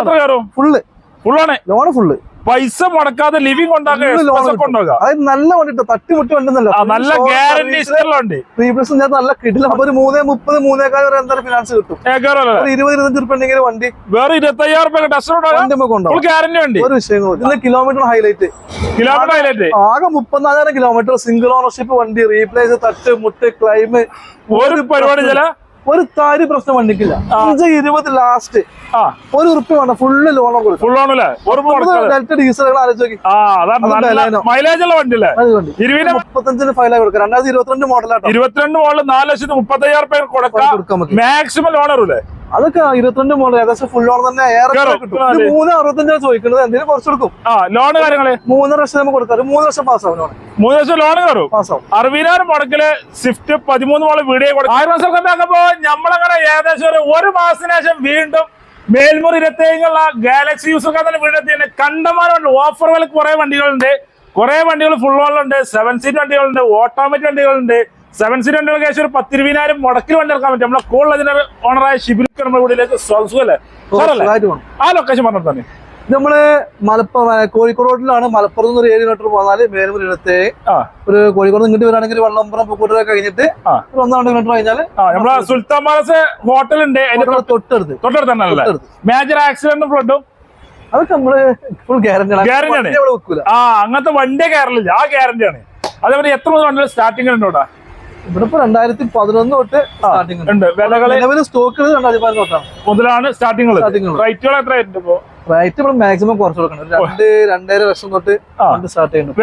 എത്ര കയറും? ഫുള്ള്. ഫുള്ളാണ്? Loan full. പൈസ മുടക്കാതെ ലിവിംഗ് നല്ല വണ്ടി ട്ടോ. തട്ടിമുട്ടി വണ്ടിന്നല്ലോ നല്ല ഗ്യാരണ്ടി റീപ്ലേസ് നല്ല കിടില. അപ്പൊ ഒരു മൂന്നേ മുപ്പത് മൂന്നേക്കാൾ വരെ എന്തായാലും ഫിനാൻസ് കിട്ടും. ഇരുപത് ഇരുപത്തഞ്ച് റുപ്യ ഉണ്ടെങ്കിൽ വണ്ടി വേറെ ഇരുപത്തി അയ്യായിരം ഗ്യാരണ്ടി ഉണ്ട്? ഒരു വിഷയങ്ങളും കിലോമീറ്റർ ഹൈലൈറ്റ് കിലോമീറ്റർ ഹൈലൈറ്റ് ആകെ മുപ്പത്തിനാലായിരം കിലോമീറ്റർ സിംഗിൾ ഓണർഷിപ്പ് വണ്ടി. റീപ്ലേസ് തട്ട് മുട്ട് ക്ലൈം ഒരു പരിപാടി ചില ഒരു താരി പ്രശ്നം വണ്ടിക്കില്ല അഞ്ച് ഇരുപത് ലാസ്റ്റ് ഒരു ഉറുപ്പ് വേണ്ട ഫുള്ള് ലോണോ കൊടുക്കും. ഫുൾ ഡീസലുകൾ ആലോചിച്ച്. മൈലേജ് ഉള്ള ഇരുപതിന് മുപ്പത്തഞ്ചിന് കൊടുക്കാം രണ്ടായിരത്തി ഇരുപത്തിരണ്ട് മോഡലാട്ടോ ഇരുപത്തിരണ്ട് മോഡൽ നാല് ലക്ഷത്തി മുപ്പത്തി അയ്യായിരം കൊടുക്കാം. മാക്സിമം ലോൺ അതൊക്കെ ഇരുപത്തിരണ്ട് മോഡൽ ഏകദേശം ഫുൾ ലോൺ തന്നെ ഏറെ. കിട്ടും. മൂന്ന് അറുപത്തഞ്ചാ ചോദിക്കുന്നത്. എന്തെങ്കിലും കുറച്ചെടുക്കും? ലോൺ കാര്യങ്ങൾ? മൂന്നര ലക്ഷം നമുക്ക് കൊടുക്കാം ഒരു മൂന്ന് ലക്ഷം പാസ്സാവും ലോൺ മൂന്ന് ലക്ഷം ലോൺ കയറും പാസ്സാവും അറുപതിനായിരം മുടക്കിൽ സ്വിഫ്റ്റ് പതിമൂന്ന് മോൾ വീഡിയോ കൊടുക്കും. ആയിരം സെക്കൻഡാക്കുമ്പോ നമ്മളങ്ങനെ ഏകദേശം ഒരു ഒരു മാസത്തിന് ശേഷം വീണ്ടും മേൽമുറി ഇരുപത്തേഴുള്ള ഗാലക്സി യൂസ് തന്നെ വീടെത്തിയാണ് കണ്ടമാനമുണ്ട്. ഓഫർ വിലക്ക് കുറെ വണ്ടികളുണ്ട്. കുറെ വണ്ടികൾ ഫുൾ ഓണുണ്ട് സെവൻ സീറ്റ് വണ്ടികളുണ്ട്. ഓട്ടോമാറ്റിക് വണ്ടികളുണ്ട്. സെവൻ സീറ്റ് വണ്ടികൾക്ക് ഏകദേശം ഒരു പത്തിരുപതിനായിരം മുടക്കിൽ വണ്ടി ഇറക്കാൻ പറ്റും. നമ്മളെ കൂടുതൽ അതിന്റെ ഓണറായ ഷിബിലിക്ക് നമ്മുടെ വീട്ടിലേക്ക് സ്വാസുഖല്ലേ ആ ലൊക്കേഷൻ പറഞ്ഞു തന്നെ നമ്മൾ മലപ്പുറം കോഴിക്കോട് റോഡിലാണ്. മലപ്പുറത്ത് നിന്ന് ഒരു ഏഴ് കിലോമീറ്റർ പോന്നാൽ മേലൂരി ഇടത്തെ ഒരു കോഴിക്കോട് ഇങ്ങോട്ട് വരാണെങ്കിൽ വള്ളമ്പുറം പൂക്കോട്ടൊക്കെ കഴിഞ്ഞിട്ട്. ഒരു ഒന്നാം കിലോമീറ്റർ കഴിഞ്ഞാൽ നമ്മളെ സുൽത്താൻ പാലസ് ഹോട്ടൽ ഉണ്ട് അതിന്റെ തൊട്ടടുത്ത്. തൊട്ടടുത്ത്. മേജർ ആക്സിഡന്റ് ഫ്ലഡും അതൊക്കെ നമ്മൾ ഫുൾ ഗ്യാരണ്ടി Guarantee ആണ്. ആ അങ്ങനത്തെ വണ്ടിയെ കയറലില്ല ആ ഗ്യാരണ്ടിയാണ് അതേപോലെ എത്ര മുതൽ വണ്ടികൾ സ്റ്റാർട്ടിംഗ് ഉണ്ട് ഇവിടെ ഇവിടെ ഇപ്പൊ രണ്ടായിരത്തി പതിനൊന്ന് തൊട്ട് സ്റ്റാർട്ടിംഗ് ഉണ്ട്. വിലകൾ നിലവിൽ സ്റ്റോക്ക് രണ്ടായിരത്തി പതിനൊന്ന് തൊട്ടാണ്. മുതലാണ് സ്റ്റാർട്ടിംഗ്. റേറ്റുകൾ എത്ര റേറ്റ് ഇവിടെ മാക്സിമം കുറച്ച് കൊടുക്കണം. രണ്ട് രണ്ടര ലക്ഷം തൊട്ട് വണ്ടി സ്റ്റാർട്ട് ചെയ്യുന്നുണ്ട്.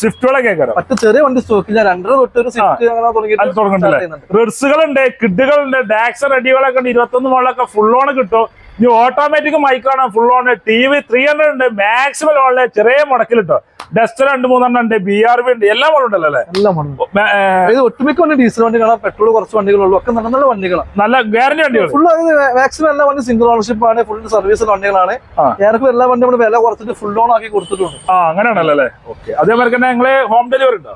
സ്വിഫ്റ്റുകളൊക്കെ മറ്റു ചെറിയ വണ്ടി സ്റ്റോക്കില്ല രണ്ടര തൊട്ട് ഒരു സ്വിഫ്റ്റ് അങ്ങനെ അത് തുടങ്ങിയിട്ട് start റിഡ്സുകളുണ്ട് കിഡുകളുണ്ട് ഡാക്സ് റെഡികളൊക്കെ ഉണ്ട്. ഇരുപത്തൊന്ന് മോളൊക്കെ ഫുൾ ഓൺ കിട്ടും. ഇനി automatic മൈക്കാണ് full on T V three hundred ഉണ്ട്. മാക്സിമം ഓണിൽ ചെറിയ മുടക്കിലിട്ടോ ഡസ്റ്റ് ഡസ്റ്റർ രണ്ട് മൂന്നെണ്ണം ഉണ്ട്. ബി ആർ ബി ഉണ്ട്. എല്ലാം മോളും ഉണ്ടല്ലോ അല്ലേ? എല്ലാം ഒട്ടുമിക്ക വണ്ടി ഡീസൽ വണ്ടികളാണ് പെട്രോൾ കുറച്ച് വണ്ടികളുള്ളൂ ഒക്കെ നല്ല നല്ല വണ്ടികളാണ് നല്ല ഗ്യാരണ്ടി വണ്ടികൾ ഫുൾ മാക്സിമം എല്ലാ വണ്ടി സിംഗിൾ ഓണർഷിപ്പ് ആണ്. ഫുൾ സർവീസ് വണ്ടികളാണ്. ഏറെക്കും എല്ലാ വണ്ടി നമ്മൾ വില കുറച്ചിട്ട് ഫുൾ ഓൺ ആക്കി കൊടുത്തിട്ടുണ്ട്. ആ അങ്ങനെയാണല്ലോ അല്ലേ? ഓക്കെ. അതേപോലെ തന്നെ ഹോം ഡെലിവറി ഉണ്ടോ?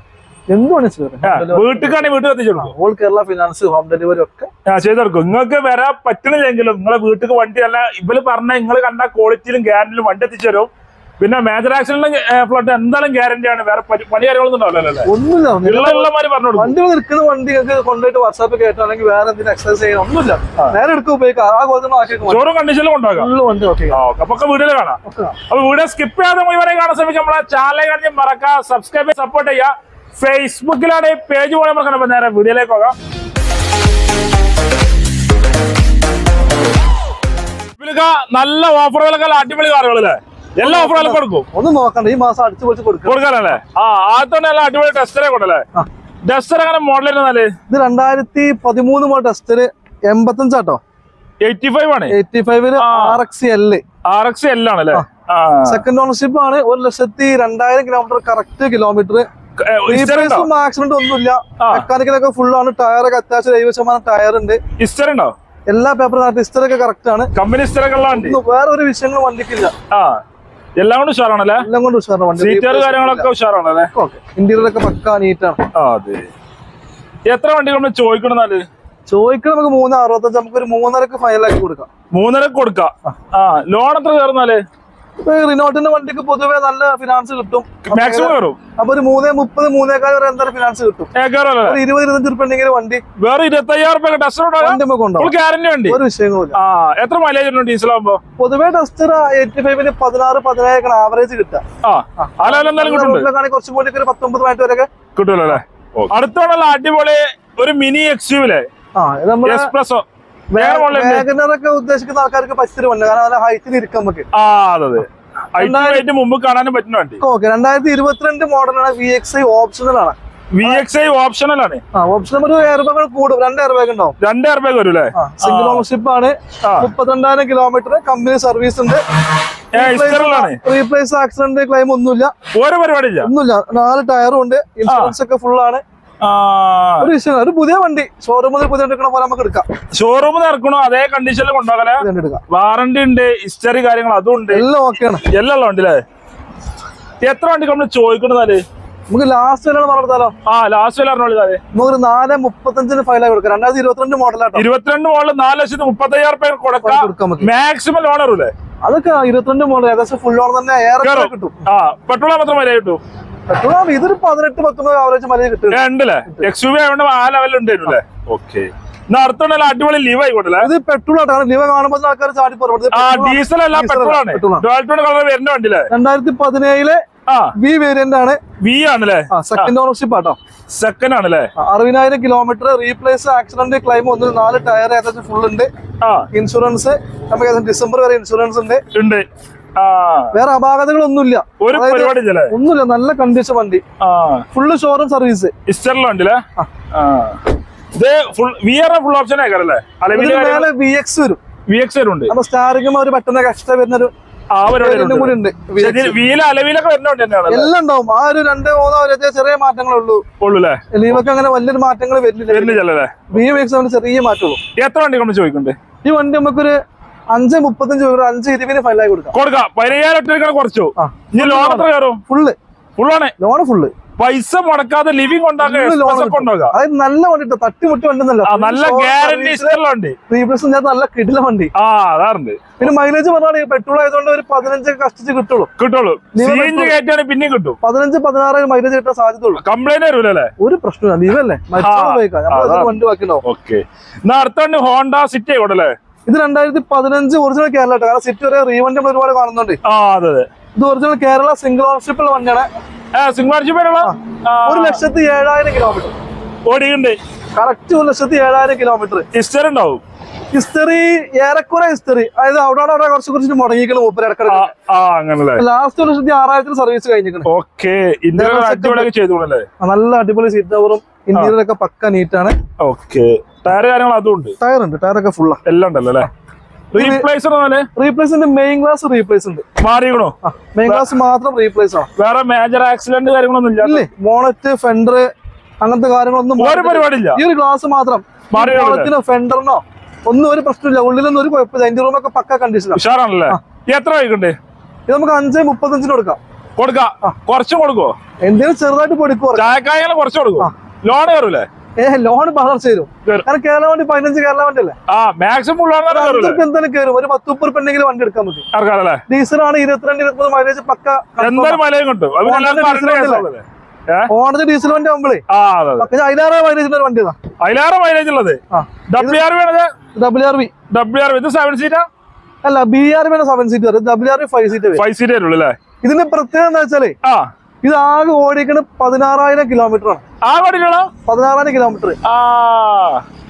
വീട്ടിലേക്കാണെങ്കിൽ വീട്ടിൽ എത്തിച്ചു all Kerala finance home delivery ഒക്കെ. ചെയ്തെടുക്കും നിങ്ങൾക്ക് വരാൻ പറ്റണില്ലെങ്കിലും നിങ്ങളെ വീട്ടിൽ വണ്ടി അല്ല ഇവർ പറഞ്ഞ നിങ്ങൾ കണ്ട ക്വാളിറ്റിയിലും ഗ്യാരണ്ടിയിലും വണ്ടി എത്തിച്ചു തരും. പിന്നെ മേജർ ആക്സിഡന്റ് ഫ്ലോട്ട് എന്തായാലും ഗ്യാരണ്ടി ആണ്. വേറെ പണി കാര്യങ്ങളൊന്നും ഒന്നുമില്ല പറഞ്ഞു കൊടുക്കും. വണ്ടി നിൽക്കുന്ന വണ്ടി കൊണ്ടുപോയിട്ട് വാട്സാപ്പ് കയറ്റാണെങ്കിൽ വേറെ എന്തെങ്കിലും എക്സസൈസ് ചെയ്യണം ഒന്നുമില്ല. നേരെ എടുക്കുക ഉപയോഗിക്കാം ആ ആക്കി ചോറും കണ്ടീഷനിലും ഫുള്ള് വണ്ടി ഓക്കെ. അപ്പൊ വീഡിയോ കാണാം. അപ്പൊ വീഡിയോ സ്കിപ്പ് ചെയ്യാതെ മുഴുവനെ കാണാൻ ശ്രമിക്കും നമ്മളെ ചാനലേ കാണിച്ച് മറക്കാം സബ്സ്ക്രൈബ് സപ്പോർട്ട് ചെയ്യുക. ഫേസ്ബുക്കിലാണ് പേജ് പോലെ നമ്മൾ കണ്ടപ്പോ നേരെ വീഡിയോയിലേക്ക് പോകാം. നല്ല ഓഫറുകളൊക്കെ അടിപൊളി കാറുകളല്ലേ എല്ലാ ഓഫറുകളും കൊടുക്കും. ഒന്ന് നോക്കണ്ട ഈ മാസം അടിച്ചു പൊളിച്ച് കൊടുക്കും കൊടുക്കാനല്ലേ? ആ ആദ്യത്തെ നല്ല അടിപൊളി ടെസ്റ്ററെ കൊടുക്കല്ലേ. ടെസ്റ്റർ അങ്ങനെ മോഡൽ ഇരുന്നാൽ ഇത് രണ്ടായിരത്തി പതിമൂന്ന് മോഡൽ ടെസ്റ്റിൽ എൺപത്തഞ്ചാട്ടോ എയ്റ്റി ഫൈവ് ആണ്. എയ്റ്റി ഫൈവിൽ. R X L R X L ആണല്ലേ? സെക്കൻഡ് ഓണർഷിപ്പ് ആണ്. ഒരു ലക്ഷത്തി രണ്ടായിരം കിലോമീറ്റർ കറക്റ്റ് കിലോമീറ്റർ ആക്സിഡന്റ് ഒന്നുമില്ല. മെക്കാനിക്കലൊക്കെ ഫുൾ ആണ്. ടയറൊക്കെ അത്യാവശ്യം എഴുപത് ശതമാനം ടയർ ഉണ്ട്. ഹിസ്റ്ററി ഉണ്ടോ? എല്ലാ പേപ്പറും ഇസ്റ്റർ ഒക്കെ കറക്റ്റ് ആണ്. കമ്പനി വണ്ടി? വേറെ ഒരു വിഷയങ്ങളും വണ്ടിക്കില്ല. എല്ലാം കൊണ്ട് ഉഷാറാണല്ലേ? എല്ലാം കൊണ്ട് ഉഷാറാണ്. വണ്ടി കാര്യങ്ങളൊക്കെ ഉഷാറാണല്ലേ? ഇന്റീരിയർ ഒക്കെ പക്കാ നീറ്റാണ് അതെ. എത്ര വണ്ടികൾ നമ്മൾ ചോദിക്കണമെന്നാൽ ചോദിക്കണം നമുക്ക് മൂന്ന് അറുപത്തഞ്ച് നമുക്ക് ഒരു മൂന്നരക്ക് ഫൈനലാക്കി കൊടുക്കാം. മൂന്നരക്ക് കൊടുക്കാം. ആ ലോൺ എത്ര കയറുന്നാൽ റിനോട്ടിന്റെ വണ്ടിക്ക് പൊതുവെ നല്ല ഫിനാൻസ് കിട്ടും. മാക്സിമം അപ്പൊ ഒരു മൂന്നേ മുപ്പത് മൂന്നേക്കാൾ വരെ എന്തായാലും ഫിനാൻസ് കിട്ടും. ഒരു ഇരുപത് ഇരുപത്തഞ്ച് റുപ്യ ഉണ്ടെങ്കിൽ വണ്ടി. വേറെ ഇരുപത്തി അയ്യായിരം ടെസ്റ്റർ ഒരു വിഷയങ്ങളും എത്ര മൈലേജ് ഉണ്ട് ഡീസൽ ആകുമ്പോ പൊതുവേ ടെസ്റ്റർ എയ്റ്റി ഫൈവിന് പതിനാറ് പതിനേഴൊക്കെ ആവറേജ് കിട്ടാം കുറച്ചും കൂടി ഒരു പത്തൊമ്പത് മിനിറ്റ് വരെ കിട്ടുമല്ലോ അല്ലേ? അടിപൊളി ഒരു മിനി എക്സ്യൂവിലെ എക്സ്പ്രസോ വാഗനറൊക്കെ ഉദ്ദേശിക്കുന്ന ആൾക്കാർക്ക് പറ്റിയൊരു വണ്ടി. കാരണം നല്ല ഹൈറ്റിൽ ഇരിക്കാൻ നമുക്ക്. ആ അതെ മുമ്പ് കാണാനും പറ്റുന്ന വണ്ടി. ഓക്കെ. രണ്ടായിരത്തി ഇരുപത്തിരണ്ട് മോഡലാണ് വി എക്സ് ഐ ഓപ്ഷണൽ ആണ്. വി എക്സ് ഐ ഓപ്ഷണൽ ആണ്. ഓപ്ഷൻ ഒരു എയർ ബാഗ് കൂടും. രണ്ട് എയർ ബാഗ് ഉണ്ടാവും. രണ്ട് എയർ ബാഗ് വരും അല്ലേ സിംഗിൾ ഓണർഷിപ്പ് ആണ്. മുപ്പത്തിരണ്ടായിരം കിലോമീറ്റർ കമ്പനി സർവീസ് ഉണ്ട്. റീപ്ലേസ് ആക്സിഡന്റ് ക്ലെയിം ഒന്നുമില്ല ഓരോ പരിപാടി ഇല്ല ഒന്നുമില്ല. നാല് ടയറും ഉണ്ട്. ഇൻഷുറൻസ് ഒക്കെ ഫുൾ ആണ്. ഒരു വിഷയം ഒരു പുതിയ വണ്ടി. ഷോറൂമിൽ പുതിയ എടുക്കണ പോലെ നമുക്ക് എടുക്കാം. ഷോറൂമിൽ ഇറക്കണോ? അതേ കണ്ടീഷനിൽ കൊണ്ടുപോകലേ? വാറണ്ടി ഉണ്ട് ഹിസ്റ്ററി കാര്യങ്ങൾ അതും ഉണ്ട്. എല്ലാം ഓക്കെയാണ് എല്ലാം ഉള്ള വണ്ടിയില്ലേ എത്ര വണ്ടി നമ്മൾ ചോദിക്കണതാൽ നമുക്ക് ലാസ്റ്റ് വില പറഞ്ഞാലോ ആ ലാസ്റ്റ് വില പറഞ്ഞോളൂ നമുക്ക് നാല് മുപ്പത്തഞ്ചിന് ഫൈലായി കൊടുക്കാം. രണ്ടായിരത്തി ഇരുപത്തിരണ്ട് മോഡലാണ് ഇരുപത്തിരണ്ട് മോഡൽ നാല് ലക്ഷത്തി മുപ്പത്തി അയ്യായിരം രൂപ കൊടുക്കാം മാക്സിമം ലോൺ വരൂലേ? അതൊക്കെ ഇരുപത്തിരണ്ട് മോഡൽ ഏകദേശം ഫുൾ ഓൺ തന്നെ ഏറെ. കിട്ടും. ആ പെട്രോൾ മാത്രം മര്യാദ കിട്ടും. ഇതൊരു പതിനെട്ട് പത്തൊമ്പത് ആവറേജ് മല കിട്ടും. ഏ, ഉണ്ടല്ലേ എക്സ് യു വി ആയതുകൊണ്ട് ആ ലെവലിൽ ഓക്കെ അടുത്തുണ്ടല്ലോ അടിപൊളി ലീവ് ഇത് പെട്രോൾ ലിവ കാണുമ്പോൾ ആൾക്കാർ ചാടി പുറപ്പെടുന്നത് ആ ഡീസൽ അല്ല പെട്രോൾ ആണ്. കളർ വരുന്ന വണ്ടിയില്ലേ രണ്ടായിരത്തി പതിനേഴിലെ വി വേരിയന്റ് ആണ്. വി ആണല്ലേ? ആ സെക്കൻഡ് ഓണർഷിപ്പ് ആട്ടോ. സെക്കൻഡ് ആണല്ലേ? ആ, അറുപതിനായിരം കിലോമീറ്റർ റീപ്ലേസ് ആക്സിഡന്റ് ക്ലെയിം ഒന്ന് നാല് ടയർ ഏകദേശം ഫുൾ ഉണ്ട്. ഇൻഷുറൻസ് നമുക്ക് ഏകദേശം ഡിസംബർ വരെ ഇൻഷുറൻസ് ഉണ്ട്. ഉണ്ട്. വേറെ അപാകതകളൊന്നുമില്ല. ഒരു പരിപാടി ഒന്നുമില്ല നല്ല കണ്ടീഷൻ വണ്ടി. ഫുള്ള് ഷോറൂം സർവീസ് ഇസ്റ്ററിലും ഉണ്ടല്ലേ ആ. ഇത് full V R full option ആക്കാറല്ലേ അലവിൽ മേലെ വി എക്സ് വരും. വി എക്സ് വരുന്നുണ്ട്. അപ്പൊ സ്റ്റാറിംഗ് ഒരു പെട്ടെന്ന് എക്സ്ട്രാ എല്ലാം ഉണ്ടാവും. ആ ഒരു രണ്ട് മൂന്നോ ഒരു ചെറിയ മാറ്റങ്ങളേ ഉള്ളൂ. ഉള്ളൂല്ലേ? ലീവൊക്കെ അങ്ങനെ വലിയൊരു മാറ്റങ്ങൾ വരുന്നില്ല. ചെറിയ മാറ്റമുള്ളൂ. എത്ര വണ്ടി കൊണ്ട് ഈ വണ്ടി നമുക്കൊരു അഞ്ച് മുപ്പത്തഞ്ച് അഞ്ച് ഇരുപതിന് ഫൈനലായി കൊടുക്കാം. കൊടുക്കാം. പതിനയ്യായിരം കുറച്ചു. ഇനി ലോൺ എത്ര കയറും? ഫുള്ള് ഫുള്ളാണ് ലോണ് ഫുള്ള് പൈസ മുടക്കാതെ ലിവിംഗ് അതായത് നല്ല വണ്ടി ട്ടോ. തട്ടിമുട്ടി വണ്ടിന്നല്ലോ നല്ല ഗ്യാരണ്ടി വണ്ടി. നല്ല കിടില വണ്ടി. ആ അതാറുണ്ട്. പിന്നെ മൈലേജ് പറഞ്ഞാൽ പെട്രോൾ ആയതുകൊണ്ട് ഒരു പതിനഞ്ച് കഷ്ടിച്ച് കിട്ടുള്ളൂ. കിട്ടുള്ളൂ. കയറ്റാണ് പിന്നെയും കിട്ടും. പതിനഞ്ച് പതിനാറ് മൈലേജ് കിട്ടാൻ സാധ്യതയുള്ളൂ. കംപ്ലൈന്റ് വരൂലേ ഒരു പ്രശ്നമില്ല ലീവല്ലേ. വണ്ടി ബാക്കിയുണ്ടാവും. ഓക്കെ എന്നാ അടുത്ത ഹോണ്ട സിറ്റി ആയിക്കോട്ടല്ലേ ഇത് രണ്ടായിരത്തി പതിനഞ്ച് ഒറിജിനൽ കേരള കാരണം സിറ്റി വരെ റീവണ്ടി നമ്മൾ ഒരുപാട് കാണുന്നുണ്ട്. ഇത് ഒറിജിനൽ കേരള സിംഗിൾ ഓണർഷിപ്പ് ഉള്ള വണ്ടിയാണ്. പേരുള്ള ഒരു ലക്ഷത്തി ഏഴായിരം കിലോമീറ്റർ ഓടിയുണ്ട് കറക്റ്റ് ഒരു ലക്ഷത്തി ഏഴായിരം കിലോമീറ്റർ ഹിസ്റ്ററി ഉണ്ടാവും. ഹിസ്റ്ററി ഏറെക്കുറെ ഹിസ്റ്ററി അതായത് അവിടെ അവിടെ കുറച്ച് കുറച്ച് മുടങ്ങിക്കണം മൂപ്പര് ഇടക്കിടക്ക്. ലാസ്റ്റ് ഒരു ലക്ഷത്തി ആറായിരത്തിന് സർവീസ് കഴിഞ്ഞിട്ടുണ്ട് നല്ല അടിപൊളി സീറ്റ് കവറും ഇന്ത്യയിലൊക്കെ പക്ക നീറ്റാണ് ഓക്കെ ടയർ കാര്യങ്ങൾ അതും ഉണ്ട്. ടയർ ഉണ്ട് ടയർ ഒക്കെ ഫുള്ളാ എല്ലാം ഉണ്ടല്ലോ അല്ലേ? റീപ്ലേസ് റീപ്ലേസ് റീപ്ലേസിന്റെ മെയിൻ ഗ്ലാസ് റീപ്ലേസ് ഉണ്ട്. മാറിയണോ മെയിൻ ഗ്ലാസ് മാത്രം റീപ്ലേസ് ആണ്. വേറെ മേജർ ആക്സിഡന്റ് കാര്യങ്ങളൊന്നും ഇല്ല? മോണറ്റ് ഫെൻഡർ അങ്ങനത്തെ കാര്യങ്ങളൊന്നും ഒരു പരിപാടിയില്ല. ഈ ഒരു ഗ്ലാസ് മാത്രം. മോണറ്റിനോ ഫെൻഡറിനോ ഒന്നും ഒരു പ്രശ്നമില്ല. ഉള്ളിലൊന്നും ഒരു കുഴപ്പമില്ല. അതിന്റെ റൂമൊക്കെ പക്ക കണ്ടീഷൻ ഉഷാറാണല്ലേ? എത്ര വൈകുണ്ട്? ഇത് നമുക്ക് അഞ്ച് മുപ്പത്തഞ്ചിന് കൊടുക്കാം. കൊടുക്കാം. കുറച്ച് കൊടുക്കോ എന്തെങ്കിലും ചെറുതായിട്ട് പൊടിക്കും ചായക്കായ കുറച്ച് കൊടുക്കും ലോൺ കയറൂലേ? ലോൺ വളർച്ച തരും കാരണം കേരള വണ്ടി പതിനഞ്ച് കേരള വണ്ടി അല്ലേ ആ മാക്സിമം എന്തായാലും കയറും ഒരു പത്ത് മുപ്പത് ഉണ്ടെങ്കിലും വണ്ടി എടുക്കാൻ പറ്റും ഇറക്കാറല്ലേ ഡീസൽ ആണ് ഇരുപത്തിരണ്ട് ഇരുപത്തിമൂന്ന് മൈലേജ് പക്ക അറിയുന്ന ഡീസൽ വണ്ടി ആകുമ്പോഴേ ആ അതെ അതെ. പക്ഷേ അതിലേറെ മൈലേജിന്റെ ഒരു വണ്ടി ഇതാ മൈലേജ് ഉള്ളത്. W R W R V W R ഇത് സെവൻ സീറ്റാ അല്ല B R B seven seat വരും W R B five seat five seat അല്ലേ ഇതിന്റെ പ്രത്യേകത എന്താ വെച്ചാലേ ആ. ഇത് ആകെ ഓടിക്കണ പതിനാറായിരം കിലോമീറ്റർ ആണ്. ആ ഓടിക്കണോ പതിനാറായിരം കിലോമീറ്റർ ആ.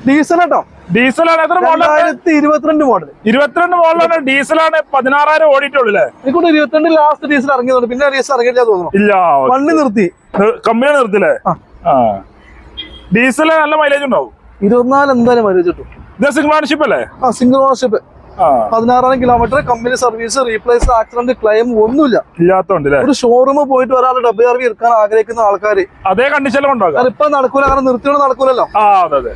ഡീസൽ കേട്ടോ ഡീസലാണ് എത്ര മോഡൽ രണ്ടായിരത്തി ഇരുപത്തിരണ്ട് മോഡൽ ഇരുപത്തിരണ്ട് മോഡലാണ് ഡീസലാണ് പതിനാറായിരം ഓടിയിട്ടുള്ളൂ അല്ലേ? എനിക്കൊണ്ട് ഇരുപത്തിരണ്ട് ലാസ്റ്റ് ഡീസൽ ഇറങ്ങിയതുണ്ട് പിന്നെ ഡീസൽ ഇറങ്ങിയില്ല തോന്നുന്നു. ഇല്ല. വണ്ടി നിർത്തി. കമ്പനി നിർത്തില്ലേ ഡീസൽ നല്ല മൈലേജ് ഉണ്ടാവും. ഇരുപത്തിനാല് എന്തായാലും മൈലേജ് കിട്ടും. ഇത് ഓണർഷിപ്പ് അല്ലേ? ആ സിംഗിൾ ഓണർഷിപ്പ് പതിനാറായിരം kilometre company service replace accident claim ഒന്നുമില്ല. ഇല്ലാത്തോണ്ട് ഒരു ഷോറൂം പോയിട്ട് ഒരാൾ ഡബ്ല്യു ആർ വി എടുക്കാൻ ആഗ്രഹിക്കുന്ന ആൾക്കാർ അതേ കണ്ടീഷനിൽ ഇപ്പൊ നടക്കൂല കാരണം നിർത്തിയോണ്ട് നടക്കൂലല്ലോ. ആ അതെ അതെ.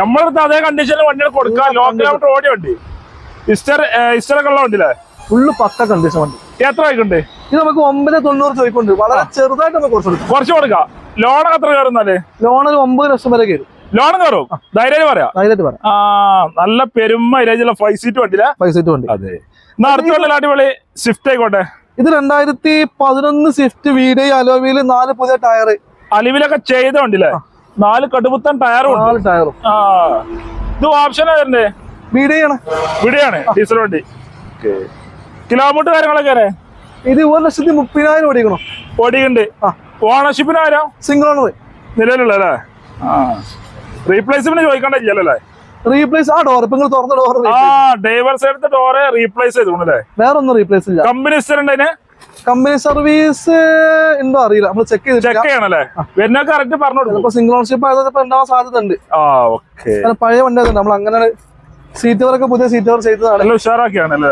നമ്മളടുത്ത് അതേ കണ്ടീഷനിൽ വണ്ടികൾ കൊടുക്കാം ലോ കിലോമീറ്റർ ഓടിയ വണ്ടി. ഇസ്റ്റർ ഇസ്റ്ററൊക്കെ ഉള്ള വണ്ടിയില്ലേ? ഫുള്ള് പക്ക കണ്ടീഷൻ വണ്ടി. എത്ര ആയിക്കുണ്ട് ഇത് നമുക്ക് ഒമ്പത് തൊണ്ണൂറ് ചോദിക്കുന്നുണ്ട് വളരെ ചെറുതായിട്ട് നമുക്ക് കുറച്ച് കൊടുക്കാം. കുറച്ച് കൊടുക്കാം. ലോണൊക്കെ എത്ര കയറുന്നാൽ ലോണിൽ ഒമ്പത് ലക്ഷം വരെ കയറും. ലോൺ പറയും. ധൈര്യം പറയാം. ധൈര്യമായിട്ട് പറയാം. ആ നല്ല പെരും മൈലേജുള്ള ഫൈവ് സീറ്റ് വണ്ടി ഫൈവ് സീറ്റ് വണ്ടി. അതെ. എന്നാ അടുത്തുള്ള അടിപൊളി സ്വിഫ്റ്റ് ആയിക്കോട്ടെ. ഇത് രണ്ടായിരത്തി പതിനൊന്ന് സ്വിഫ്റ്റ് വീട് അലോവിയിൽ നാല് പുതിയ ടയർ അലിവിലൊക്കെ ചെയ്ത വണ്ടിയില്ലേ നാല് കടുപ്പത്തൻ ടയറും നാല് ടയറും ആ. ഇത് ഓപ്ഷൻ വരണ്ടേ? വീടിയാണ് വീടിയാണ് ഡീസൽ വണ്ടി. കിലോമീറ്റർ കാര്യങ്ങളൊക്കെ ഇത് ഒരു ലക്ഷത്തി മുപ്പതിനായിരം ഓടിക്കണം ആ. ഓണർഷിപ്പിന് ആരാ സിംഗിൾ ഓണർ നിലവിലുള്ള അല്ലേ ആ. റീപ്ലേസ്മെന്റ് ചോദിക്കണ്ടല്ലേ റീപ്ലേസ് ആ ഡോർ ഇപ്പൊ തുറന്ന ഡോർ ആ ഡ്രൈവർ സൈഡത്തെ ഡോറെ റീപ്ലേസ് ചെയ്തോണല്ലേ വേറെ ഒന്നും റീപ്ലേസ് ഇല്ല. കമ്പനി ഉണ്ടതിന് കമ്പനി സർവീസ് ഉണ്ടോ അറിയില്ല. നമ്മൾ ചെക്ക് ചെയ്ത് ചെക്ക് ചെയ്യണല്ലേ? വരുന്ന കറക്റ്റ് പറഞ്ഞു കൊടുക്കും. ചിലപ്പോ സിംഗിൾ ഓൺഷിപ്പ് ആയത് ഇപ്പൊ ഉണ്ടാവാൻ സാധ്യത ഉണ്ട് ആ ഓക്കെ പഴയ വണ്ടി നമ്മൾ അങ്ങനെ സീറ്റ് വർക്ക് പുതിയ സീറ്റ് വർക്ക് ചെയ്തതാണ്. ഉഷാറാക്കിയാണല്ലേ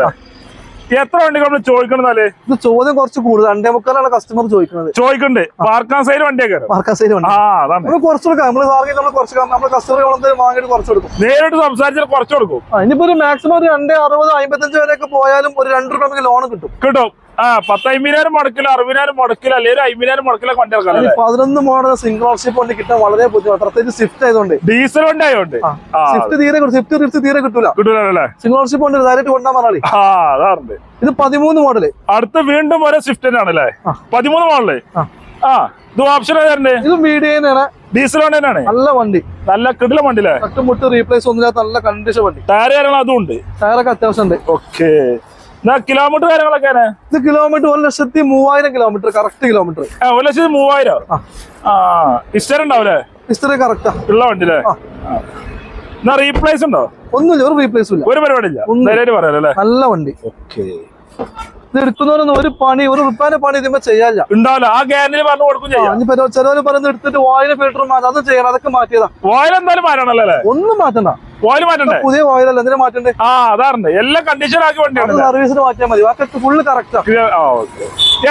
എത്ര വണ്ടി നമ്മൾ ചോദിക്കണതല്ലേ ഇത് ചോദ്യം കുറച്ച് കൂടുതൽ. രണ്ടേ മുക്കാലാണ് കസ്റ്റമർ ചോദിക്കുന്നത് ചോദിക്കണ്ട്. പാർക്കാൻ സൈഡ് വണ്ടിയൊക്കെ പാർക്കാൻ സൈഡ് വണ്ടി. ആ അതാണ്. നമ്മൾ കുറച്ച് കൊടുക്കാം. നമ്മൾ സാർക്ക് നമ്മൾ കുറച്ച് നമ്മൾ കസ്റ്റമർ വാങ്ങിയിട്ട് കുറച്ച് കൊടുക്കും. നേരിട്ട് സംസാരിച്ചാൽ കുറച്ച് കൊടുക്കും. അതിനിപ്പോ ഇനിയിപ്പോ ഒരു മാക്സിമം ഒരു രണ്ട് അറുപത് അമ്പത്തഞ്ച് വരെയൊക്കെ പോയാലും ഒരു രണ്ട് രൂപ നമുക്ക് ലോൺ കിട്ടും. കിട്ടും. ആ പത്ത് അമ്പതിനായിരം മുടക്കില്ല അറുപതിനായിരം മുടക്കില്ല അല്ലെങ്കിൽ അമ്പതിനായിരം മുടക്കില്ല വണ്ടി ഇറക്കാം പതിനൊന്ന് മോഡൽ സിംഗിൾ ഓണർഷിപ്പ് വണ്ടി കിട്ടാൻ വളരെ ബുദ്ധിമുട്ട് പ്രത്യേകിച്ച് സ്വിഫ്റ്റ് ആയതുകൊണ്ട്. ഡീസൽ വണ്ടി ആയതുകൊണ്ട്? സ്വിഫ്റ്റ് തീരെ സ്വിഫ്റ്റ് റിഫ്റ്റ് തീരെ കിട്ടൂല. കിട്ടൂലല്ലേ സിംഗിൾ ഓണർഷിപ്പ് വണ്ടി ഡയറക്റ്റ് കൊണ്ടാ മറാളി ആ അതാറുണ്ട്. ഇത് പതിമൂന്ന് മോഡൽ അടുത്ത വീണ്ടും ഒരേ സ്വിഫ്റ്റ് തന്നെയാണല്ലേ അല്ലേ? പതിമൂന്ന് മോഡൽ ആ. ഇത് ഓപ്ഷൻ ഏതാണ്ട് ഇത് മീഡിയനാണ് ഡീസൽ വണ്ടി തന്നെയാണ്. നല്ല വണ്ടി. നല്ല കിടില വണ്ടിയില്ലേ മുട്ട് റീപ്ലേസ് ഒന്നുമില്ലാത്ത നല്ല കണ്ടീഷൻ വണ്ടി. ടയർ കാര്യങ്ങൾ അതും ഉണ്ട്. ടയറൊക്കെ അത്യാവശ്യം ഉണ്ട് ഓക്കെ കിലോമീറ്റർ കാര്യങ്ങളൊക്കെ ഇത് കിലോമീറ്റർ ഒരു ലക്ഷത്തി മൂവായിരം കിലോമീറ്റർ കറക്റ്റ് കിലോമീറ്റർ ഒരു ലക്ഷത്തി മൂവായിരം? ആ. ഹിസ്റ്റർ ഇസ്റ്റർ ഉണ്ടാവൂലേ? ഹിസ്റ്ററി കറക്റ്റാ ഉള്ള വണ്ടിയില്ലേ ആ. ആ. എന്നാ റീപ്ലേസ് ഉണ്ടോ? ഒന്നുമില്ല ഒരു റീപ്ലേസും ഇല്ല. ഒരു പരിപാടി ഇല്ല പറയാലോ അല്ലേ? നല്ല വണ്ടി. ഓക്കെ ഇത് എടുക്കുന്നവരൊന്നും ഒരു പണി ഒരു റുപ്പാന്റെ പണി ഇതിപ്പോ ചെയ്യാനില്ല. ഉണ്ടാവില്ല. ആ പറഞ്ഞു കൊടുക്കും ചെയ്യാം. ചിലവര് പറയുന്നത് എടുത്തിട്ട് വായന ഫിൽറ്റർ മാറ്റാം. അത് ചെയ്യണം. അതൊക്കെ മാറ്റിയതാ. ഓയിൽ എന്തായാലും മാറ്റണല്ലേ ഒന്നും മാറ്റണ്ട. ഓയിൽ മാറ്റണ്ടേ? പുതിയ ഓയിലല്ല എന്തിനാ മാറ്റണ്ടേ? ആ അതാണ് എല്ലാം കണ്ടീഷൻ ആക്കി വണ്ടിയാണ് സർവീസിന് മാറ്റിയാൽ മതി. ബാക്കി ഫുള്ള് കറക്റ്റാ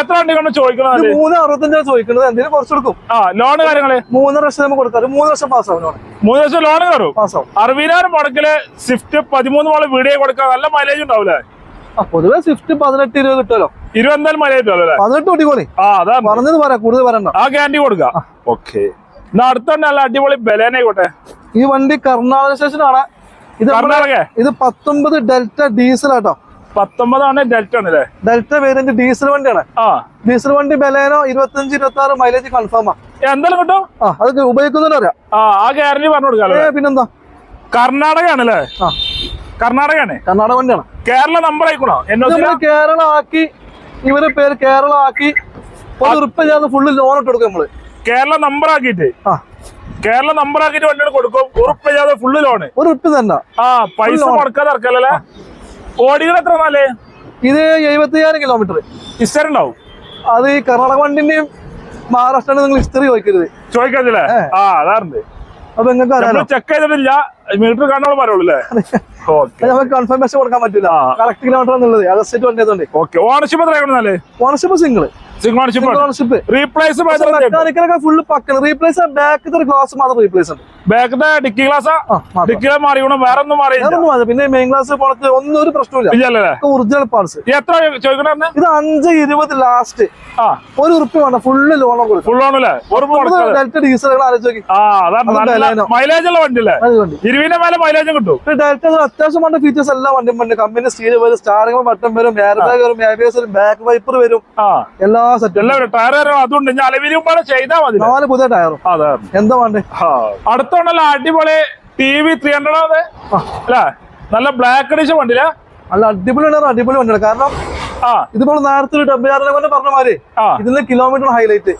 എത്ര വണ്ടി കൊണ്ട് ചോദിക്കണം ഇത് മൂന്ന് അറുപത്തഞ്ചാണ് ചോദിക്കുന്നത് എന്തെങ്കിലും കുറച്ച് കൊടുക്കും ആ ലോണ് കാര്യങ്ങൾ? മൂന്നര ലക്ഷം നമുക്ക് കൊടുക്കാറ് മൂന്ന് ലക്ഷം പാസ്സാവും ലോൺ മൂന്ന് ലക്ഷം ലോണ് കയറും? പാസ്സാവും അറുപതിനായിരം മുടക്കിൽ സ്വിഫ്റ്റ് പതിമൂന്ന് മോൾ വീഡിയോ കൊടുക്കാൻ നല്ല മൈലേജ് ഉണ്ടാവൂലേ ആ പൊതുവെ സ്വിഫ്റ്റ് പതിനെട്ട് ഇരുപത് കിട്ടുമല്ലോ. ഇരുപത് എന്തായാലും മൈലേജ് ഉണ്ടാവും അല്ലേ? പതിനെട്ട് കൂട്ടിക്കോളി പറഞ്ഞത് പറയാം കൂടുതൽ പറയണ്ട. ആ ഗ്യാരണ്ടി കൊടുക്കാം. ഓക്കെ. എന്നാ അടുത്ത നല്ല അടിപൊളി ബലേനായിക്കോട്ടെ ഈ വണ്ടി കർണാടക സ്റ്റേഷനാണ് ഇത് കർണാടക? ഇത് പത്തൊമ്പത് ഡെൽറ്റ ഡീസൽ ആട്ടോ. പത്തൊമ്പതാണ് ഡെൽറ്റ ആണല്ലേ ഡെൽറ്റ വേരിയന്റ് ഡീസൽ വണ്ടിയാണ്. ആ. ഡീസൽ വണ്ടി ബലേനോ ഇരുപത്തഞ്ച് ഇരുപത്തി ആറ് മൈലേജ് കൺഫേമാ എന്തായാലും കിട്ടും? ആ അതൊക്കെ ഉപയോഗിക്കുന്നവരും അറിയാം ആ ഗ്യാരണ്ടി പറഞ്ഞു കൊടുക്കാം പിന്നെന്താ? കർണാടക ആണല്ലേ ആ. കർണാടകയാണ്. കർണാടക വണ്ടിയാണ്. കേരള നമ്പർ ആയിക്കണോ ഇത് നമ്മൾ കേരള ആക്കി ഇവരെ പേര് കേരള ആക്കി ഒരു ഉറുപ്പ് ചെയ്യാതെ ഫുള്ള് ലോൺ ഇട്ട് കൊടുക്കും നമ്മൾ. കേരള നമ്പർ ആക്കിയിട്ട്. ആ. കേരള നമ്പർ ആക്കിയിട്ട് വണ്ടിയാണ് കൊടുക്കും. ഉറപ്പ് ചെയ്യാതെ ഫുള്ള് ലോണ് ഒരു ഉപ്പ് തന്നെ. ആ പൈസ. മുടക്കാതെ ഇറക്കല്ലേ ഓടികൾ എത്ര നാലേ ഇത് എഴുപത്തി അയ്യായിരം കിലോമീറ്റർ ഇസ്റ്റർ ഉണ്ടാവും. അത് ഈ കർണാടക വണ്ടിന്റെയും മഹാരാഷ്ട്രയുടെ നിങ്ങൾ ഹിസ്റ്ററി ചോദിക്കരുത്. ചോദിക്കാതില്ലേ ആ അതാറുണ്ട്. അപ്പൊ നിങ്ങൾക്ക് ചെക്ക് ചെയ്തിട്ടില്ല. മീറ്റർ കാണാൻ പറയുള്ളൂ അല്ലേ? നമുക്ക് കൺഫർമേഷൻ കൊടുക്കാൻ പറ്റില്ല. കറക്റ്റ് കിലോമീറ്റർ എന്നുള്ളത്. വണ്ടി ആയതുകൊണ്ട്. Okay ownership ownership single replace full full പക്കൽ റീപ്ലേസ് ബാക്ക് ഗ്ലാസ് മാത്രം റീപ്ലേസ് ഉണ്ട്. ബാക്കത്തെ ഡിക്കി ഗ്ലാസ് ഡിക്കിലെ മാറിയണം വേറെ ഒന്നും മാറിയില്ല. പിന്നെ മെയിൻ ഗ്ലാസ് പോണത്ത് ഒന്നും ഒരു പ്രശ്നമില്ല ഒറിജിനൽ പാർട്സ് എത്ര ചോദിക്കണേ ഇത് അഞ്ച് ഇരുപത് ലാസ്റ്റ് ആ. ഒരു ഉറുപ്പ് വേണ്ട ഫുള്ള് ലോൺ കൊടുക്കും. ഫുൾ ഡീസലുകൾ ആലോചിച്ച് ബലേനോ. മൈലേജ് ഉള്ള വണ്ടി അല്ലേ അത് വണ്ടി. ഇരുവിന്റെ മേലെ മൈലേജും കിട്ടും. പിന്നെ അത്യാവശ്യം വേണ്ട ഫീച്ചേഴ്സ് എല്ലാം വണ്ടി വണ്ടി കമ്പനി സ്റ്റീൽ വരും സ്റ്റാറിംഗ് ബട്ടൺ വരും എയർ ബാഗ് വരും എബിഎസ് വരും ബാക്ക് വൈപ്പർ വരും. എല്ലാ സെറ്റും ടയർ അതുണ്ട്. അലവിലുമ്പാടെ ചെയ്താൽ മതി. നാല് പുതിയ ടയറും എന്താ വേണ്ടേ? അടുത്തോണ്ടല്ലോ അടിപൊളി ടി വി ത്രീ ഹൺഡ്രഡ് അതെ അല്ല? നല്ല ബ്ലാക്ക് അടിച്ച വണ്ടിയില്ല നല്ല അടിപൊളി വണ്ടിയാണ് അടിപൊളി വണ്ടിയാണ്. കാരണം ആ. ഇതിപ്പോൾ നേരത്തെ ഒരു ഡബ്ല്യു ആറിനെ കൊണ്ട് പറഞ്ഞ മാതിരി ഇതിന് ഇതിന്റെ കിലോമീറ്റർ ഹൈലൈറ്റ്